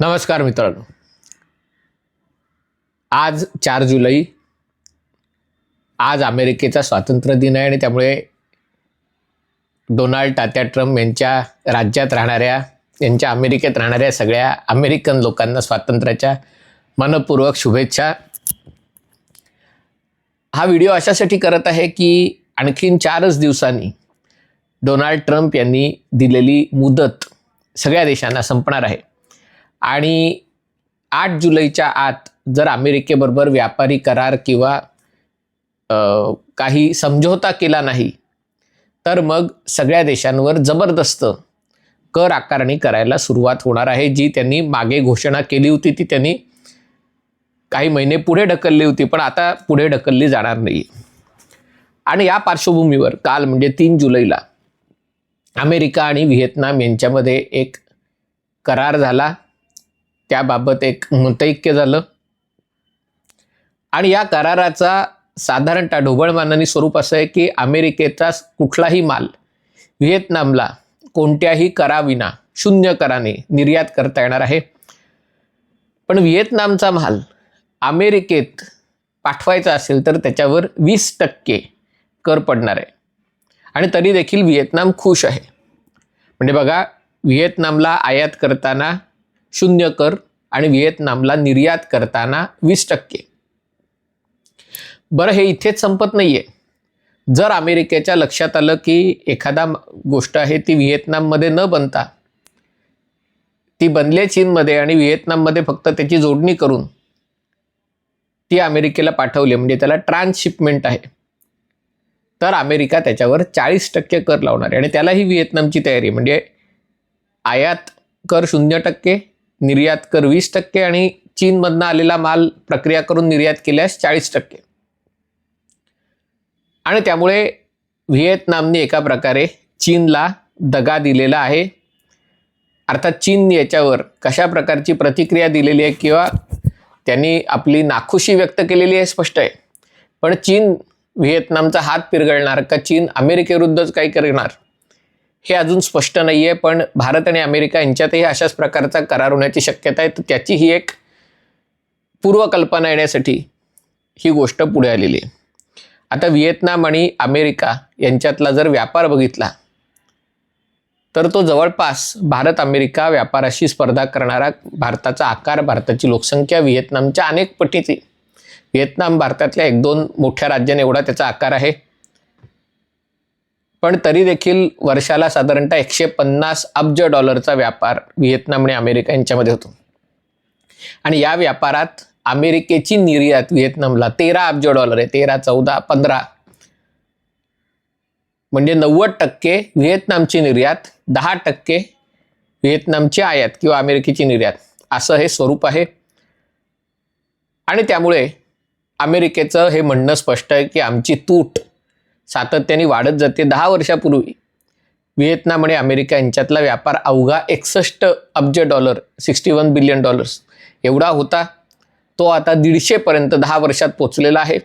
नमस्कार मित्रांनो. आज चार जुलै. आज अमेरिकेचा स्वातंत्र्य दिन आहे आणि त्यामुळे डोनाल्ड टात्या ट्रम्प यांच्या राज्यात राहणाऱ्या यांच्या अमेरिकेत राहणाऱ्या सगळ्या अमेरिकन लोकांना स्वातंत्र्याच्या मनपूर्वक शुभेच्छा. हा व्हिडिओ अशासाठी करत आहे की आणखीन चारच दिवसांनी डोनाल्ड ट्रम्प यांनी दिलेली मुदत सगळ्या देशांना संपणार आहे. आणि आठ जुलैच्या आत जर अमेरिकेबरोबर व्यापारी करार किंवा काही समझोता केला नाही तर मग सगळ्या देशांवर जबरदस्त कर आकारणी करायला सुरुवात होणार आहे. जी त्यांनी मागे घोषणा केली होती ती त्यांनी काही महिने पुढे ढकलली होती पण आता पुढे ढकलली जाणार नाही. आणि या पार्श्वभूमीवर काल म्हणजे तीन जुलैला अमेरिका आणि व्हिएतनाम यांच्यामध्ये एक करार झाला. त्याबाबत एक मतैक्य झालं. आणि या कराराचा साधारणतः ढोबळमानाने स्वरूप असं आहे की अमेरिकेचा कुठलाही माल व्हिएतनामला कोणत्याही कराविना शून्य कराने निर्यात करता येणार आहे. पण व्हिएतनामचा माल अमेरिकेत पाठवायचा असेल तर त्याच्यावर वीस टक्के कर पडणार आहे. आणि तरी देखील व्हिएतनाम खुश आहे. म्हणजे बघा व्हिएतनामला आयात करताना शून्य कर आणि व्हिएतनामला निर्यात करताना वीस टक्के. बरं हे इथेच संपत नाहीये. जर अमेरिकेच्या लक्षात आलं की एखादा गोष्ट आहे ती व्हिएतनाममध्ये न बनता ती बनले चीनमध्ये आणि व्हिएतनाममध्ये फक्त त्याची जोडणी करून ती अमेरिकेला पाठवली म्हणजे त्याला ट्रान्सशिपमेंट आहे तर अमेरिका त्याच्यावर चाळीस टक्के कर लावणार आहे. आणि त्यालाही व्हिएतनामची तयारी म्हणजे आयात कर शून्य टक्के निर्यात कर वीस टक्के आणि चीनमधनं आलेला माल प्रक्रिया करून निर्यात केल्यास चाळीस टक्के. आणि त्यामुळे व्हिएतनामने एका प्रकारे चीनला दगा दिलेला आहे. अर्थात चीनने याच्यावर कशा प्रकारची प्रतिक्रिया दिलेली आहे किंवा त्यांनी आपली नाखुशी व्यक्त केलेली आहे स्पष्ट आहे. पण चीन व्हिएतनामचा हात पिरगळणार का चीन अमेरिकेविरुद्धच काही करणार? हे अजून स्पष्ट नाही आहे पण भारत आणि अमेरिका यांच्यातही अशाच प्रकारचा करार होण्याची शक्यता आहे. तर त्याची ही एक पूर्वकल्पना येण्यासाठी ही गोष्ट पुढे आलेली आहे. आता व्हिएतनाम आणि अमेरिका यांच्यातला जर व्यापार बघितला तर तो जवळपास भारत अमेरिका व्यापाराशी स्पर्धा करणारा भारताचा आकार भारताची लोकसंख्या व्हिएतनामच्या अनेक पटीची व्हिएतनाम भारतातल्या एक दोन मोठ्या राज्याने एवढा त्याचा आकार आहे. पण तरी देखील वर्षाला साधारणतः एकशे पन्नास अब्ज डॉलरचा व्यापार व्हिएतनाम आणि अमेरिका यांच्यामध्ये होतो. आणि या व्यापारात अमेरिकेची निर्यात व्हिएतनामला तेरा अब्ज डॉलर आहे. तेरा चौदा पंधरा. म्हणजे नव्वद टक्के व्हिएतनामची निर्यात दहा टक्के व्हिएतनामची आयात किंवा अमेरिकेची निर्यात. असं हे स्वरूप आहे. आणि त्यामुळे अमेरिकेचं हे म्हणणं स्पष्ट आहे की आमची तूट सातत्याने वाढत जाते दहा वर्षापूर्वी. व्हिएतनाम आणि अमेरिका यांच्यातला व्यापार अवघा एकसष्ट अब्ज dollar sixty one billion dollars. एवढा होता. तो आता दीडशेपर्यंत दहा वर्षात पोचलेला आहे.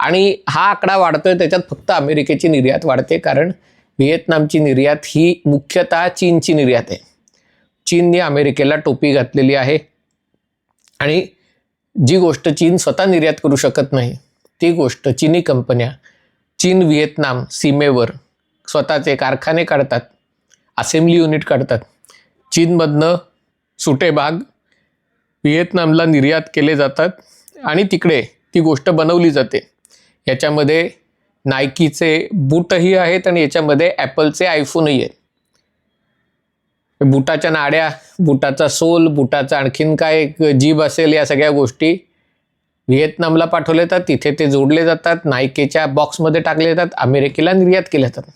आणि हा आकडा वाढतोय त्याच्यात फक्त अमेरिकेची निर्यात वाढते कारण व्हिएतनामची निर्यात ही मुख्यतः चीनची निर्यात आहे. चीनने अमेरिकेला टोपी घातलेली आहे. आणि जी गोष्ट चीन स्वतः निर्यात करू शकत नाही ती गोष्ट चीनी कंपन्या चीन व्हिएतनाम सीमेवर स्वतःचे कारखाने काढतात असेंब्ली युनिट काढतात. चीनमधनं सुटे भाग व्हिएतनामला निर्यात केले जातात आणि तिकडे ती गोष्ट बनवली जाते. याच्यामध्ये नायकीचे बूटही आहेत आणि याच्यामध्ये ॲपलचे आयफोनही आहेत. बुटाच्या नाड्या बुटाचा सोल बुटाचा आणखीन काय एक जीभ असेल या सगळ्या गोष्टी व्हिएतनामला पाठवले जातात तिथे ते जोडले जातात नायकेच्या बॉक्समध्ये टाकले जातात अमेरिकेला निर्यात केल्या जातात.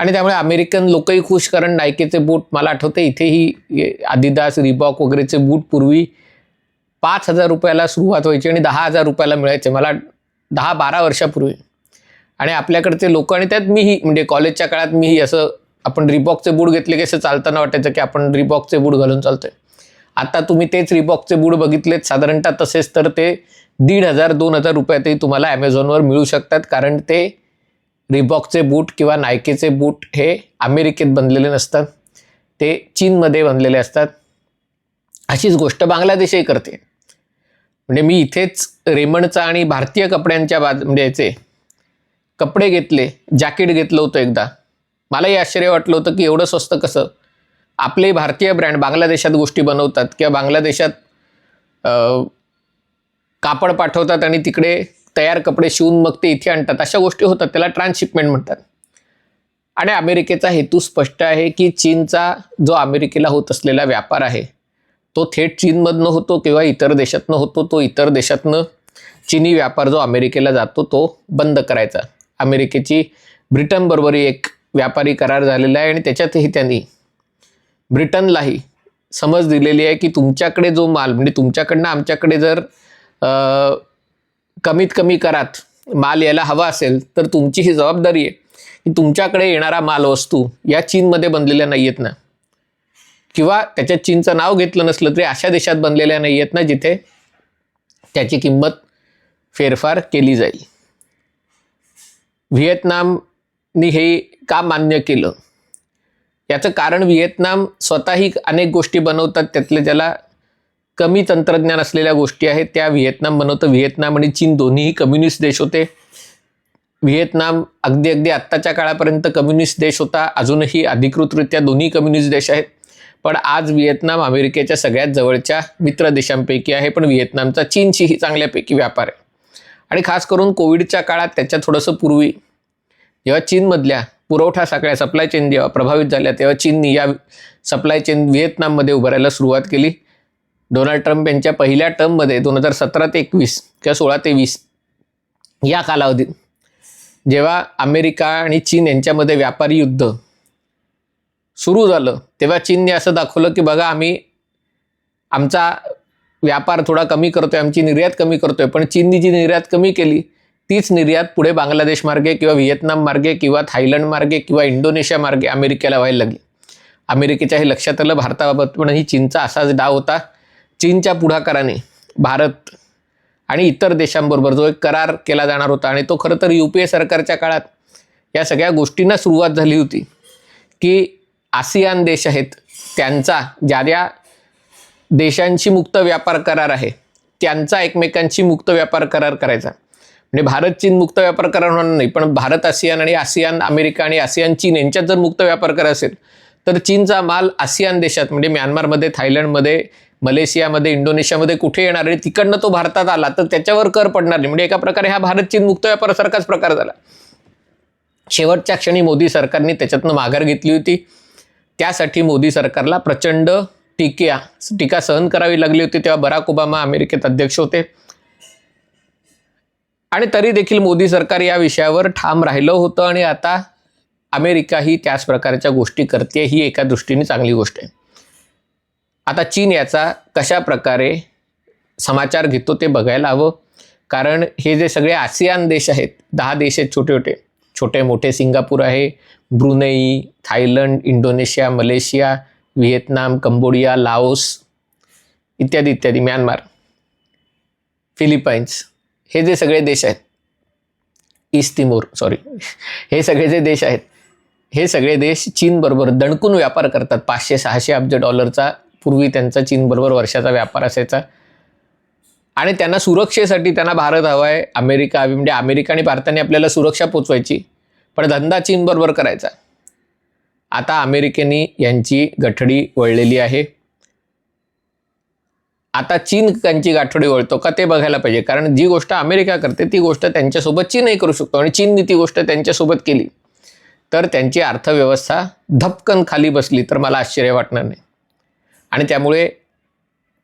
आणि त्यामुळे अमेरिकन लोकही खुश कारण नायकेचे बूट मला आठवते इथेही आदिदास रिबॉक वगैरेचे बूट पूर्वी पाच हजार रुपयाला सुरुवात व्हायची आणि दहा हजार रुपयाला मिळायचे मला दहा बारा वर्षापूर्वी. आणि आपल्याकडचे लोक आणि त्यात मीही म्हणजे कॉलेजच्या काळात मीही असं आपण रिबॉकचे बूट घेतले की असं चालताना वाटायचं की आपण रिबॉकचे बूट घालून चालतोय. आता तुम्ही तेच रिबॉकचे बूट बघितलेत. साधारणतः तसेच तर ते दीड हजार दोन हजार रुपयातही तुम्हाला ॲमेझॉनवर मिळू शकतात. कारण ते रिबॉकचे बूट किंवा नायकेचे बूट हे अमेरिकेत बनलेले नसतात. ते चीनमध्ये बनलेले असतात. अशीच गोष्ट बांगलादेशही करते. म्हणजे मी इथेच रेमंडचा आणि भारतीय कपड्यांच्या बाज म्हणजे याचे कपडे घेतले जॅकेट घेतलं होतं एकदा. मलाही आश्चर्य वाटलं होतं की एवढं स्वस्त कसं? आपले भारतीय ब्रँड बांगलादेशात गोष्टी बनवतात किंवा बांगलादेशात कापड पाठवतात आणि तिकडे तयार कपडे शिवून मग ते इथे आणतात. अशा गोष्टी होतात. त्याला ट्रान्सशिपमेंट म्हणतात. आणि अमेरिकेचा हेतू स्पष्ट आहे की चीनचा जो अमेरिकेला होत असलेला व्यापार आहे तो थेट चीनमधनं होतो किंवा इतर देशातनं होतो तो इतर देशातनं चीनी व्यापार जो अमेरिकेला जातो तो बंद करायचा. अमेरिकेची ब्रिटनबरोबर एक व्यापारी करार झालेला आहे आणि त्याच्यातही त्यांनी ब्रिटनलाही समज दिलेली आहे की तुमच्याकडे जो माल म्हणजे तुमच्याकडनं आमच्याकडे जर कमीत कमी करात माल यायला हवा असेल तर तुमची ही जबाबदारी आहे की तुमच्याकडे येणारा माल वस्तू या चीनमध्ये बनलेल्या नाही आहेत ना. किंवा त्याच्यात चीनचं नाव घेतलं नसलं तरी अशा देशात बनलेल्या नाही आहेत ना जिथे त्याची किंमत फेरफार केली जाईल. व्हिएतनामनी हे का मान्य केलं? याचं कारण व्हिएतनाम स्वतःही अनेक गोष्टी बनवतात. त्यातले ज्याला कमी तंत्रज्ञान असलेल्या गोष्टी आहेत त्या व्हिएतनाम बनवतं. व्हिएतनाम आणि चीन दोन्हीही कम्युनिस्ट देश होते. व्हिएतनाम अगदी अगदी आत्ताच्या काळापर्यंत कम्युनिस्ट देश होता. अजूनही अधिकृतरित्या दोन्ही कम्युनिस्ट देश आहेत. पण आज व्हिएतनाम अमेरिकेच्या सगळ्यात जवळच्या मित्र देशांपैकी आहे. पण व्हिएतनामचा चीनशीही चांगल्यापैकी व्यापार आहे. आणि खास करून कोविडच्या काळात त्याच्या थोडंसं पूर्वी जेव्हा चीनमधल्या पुरवठा साखळ्या सप्लाय चेन जेव्हा प्रभावित झाल्या तेव्हा चीननी या सप्लाय चेन व्हिएतनाममध्ये उभारायला सुरुवात केली. डोनाल्ड ट्रम्प यांच्या पहिल्या टर्ममध्ये दोन हजार सतरा ते एकवीस किंवा सोळा ते वीस या कालावधीत जेव्हा अमेरिका आणि चीन यांच्यामध्ये व्यापारी युद्ध सुरू झालं तेव्हा चीनने असं दाखवलं की बघा आम्ही आमचा व्यापार थोडा कमी करतोय आमची निर्यात कमी करतोय पण चीननी जी निर्यात कमी केली तीच निर्यात पुढे बांगलादेश मार्गे किंवा व्हिएतनाम मार्गे किंवा थायलंड मार्गे किंवा इंडोनेशिया मार्गे अमेरिकेला व्हायला लागली. अमेरिकेच्या हे लक्षात आलं भारताबाबत पण ही चीनचा असाच डाव होता. चीनच्या पुढाकाराने भारत आणि इतर देशांबरोबर जो एक करार केला जाणार होता आणि तो खरं तर यू पी ए सरकारच्या काळात या सगळ्या गोष्टींना सुरुवात झाली होती की आसियान देश आहेत त्यांचा ज्या ज्या देशांशी मुक्त व्यापार करार आहे त्यांचा एकमेकांशी मुक्त व्यापार करार करायचा. म्हणजे भारत चीन मुक्त व्यापार करार होणार नाही. पण भारत आसियान आणि आसियान अमेरिका आणि आसियान चीन यांच्यात जर मुक्त व्यापार करार असेल तर चीनचा माल आसियान देशात म्हणजे म्यानमारमध्ये थायलंडमध्ये मलेशियामध्ये इंडोनेशियामध्ये कुठे येणार आणि तिकडनं तो भारतात आला तर त्याच्यावर कर पडणार नाही. म्हणजे एका प्रकारे हा भारत चीन मुक्त व्यापारासारखाच प्रकार झाला. शेवटच्या क्षणी मोदी सरकारने त्याच्यातनं माघार घेतली होती. त्यासाठी मोदी सरकारला प्रचंड टीक्या टीका सहन करावी लागली होती. तेव्हा बराक ओबामा अमेरिकेत अध्यक्ष होते. आणि तरी देखील मोदी सरकार या विषयावर ठाम राहिलं होतं आणि आता अमेरिका ही त्याच प्रकारच्या गोष्टी करते ही एका दृष्टीने चांगली गोष्ट आहे. आता चीन याचा कशा प्रकारे समाचार घेतो ते बघायला हवं. कारण हे जे सगळे आसियान देश आहेत दहा देश आहेत छोटे छोटे. छोटे मोठे सिंगापूर आहे Brunei Thailand Indonesia Malaysia Vietnam Cambodia Laos इत्यादी इत्यादी म्यानमार. फिलिपाईन्स. हे जे सगळे देश आहेत ईस्ट तिमोर सॉरी हे सगळे जे देश आहेत हे सगळे देश चीनबरोबर दणकून व्यापार करतात. पाचशे सहाशे अब्ज डॉलरचा पूर्वी त्यांचा चीनबरोबर वर्षाचा व्यापार असायचा. आणि त्यांना सुरक्षेसाठी त्यांना भारत हवा आहे अमेरिका हवी म्हणजे अमेरिका आणि भारताने आपल्याला सुरक्षा पोचवायची. पण धंदा चीनबरोबर करायचा. आता अमेरिकेने यांची गठडी वळलेली आहे. आता चीन त्यांची गाठोडी वळतो का ते बघायला पाहिजे. कारण जी गोष्ट अमेरिका करते ती गोष्ट त्यांच्यासोबत चीनही करू शकतो आणि चीनने ती गोष्ट त्यांच्यासोबत केली. तर त्यांची अर्थव्यवस्था धपकन खाली बसली तर मला आश्चर्य वाटणार नाही. आणि त्यामुळे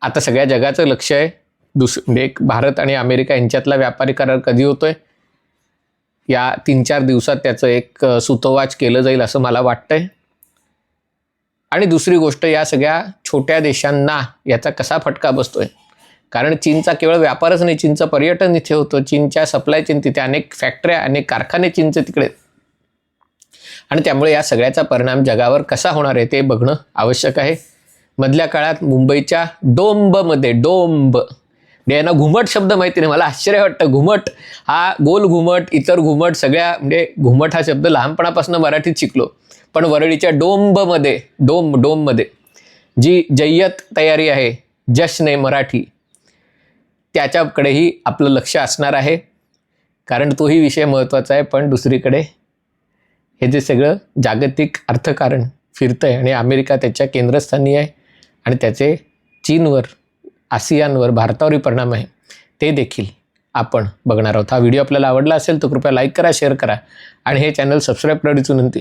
आता सगळ्या जगाचं लक्ष आहे. दुस म्हणजे एक भारत आणि अमेरिका यांच्यातला व्यापारी करार कधी होतोय? या तीन चार दिवसात त्याचं एक सुतोवाच केलं जाईल असं मला वाटतंय. आणि दुसरी गोष्ट या सगळ्या छोट्या देशांना याचा कसा फटका बसतोय? कारण चीनचा केवळ व्यापारच नाही चीनचं पर्यटन इथे होतं चीनच्या सप्लाय चेन तिथे अनेक फॅक्टऱ्या अनेक कारखाने चीनचे तिकडे. आणि त्यामुळे या सगळ्याचा परिणाम जगावर कसा होणार आहे ते बघणं आवश्यक आहे. मधल्या काळात मुंबईच्या डोंबमध्ये डोंब. म्हणजे यांना घुमट शब्द माहिती नाही मला आश्चर्य वाटतं. घुमट हा गोल घुमट इतर घुमट सगळ्या म्हणजे घुमट हा शब्द लहानपणापासून मराठीत शिकलो. पण वरळीच्या डोंबमध्ये डोंब डोंबमध्ये जी जय्यत तयारी आहे जश्न मराठी त्याच्याकडेही आपलं लक्ष असणार आहे. कारण तोही विषय महत्त्वाचा आहे पण दुसरीकडे हे जे सगळं जागतिक अर्थकारण फिरतं आहे आणि अमेरिका त्याच्या केंद्रस्थानी आहे आणि त्याचे चीनवर आसियानवर भारतावरही परिणाम आहे ते देखील आपण बघणार आहोत. हा व्हिडिओ आपल्याला आवडला असेल तर कृपया लाईक करा शेअर करा आणि हे चॅनल सबस्क्राईब करण्याची विनंती.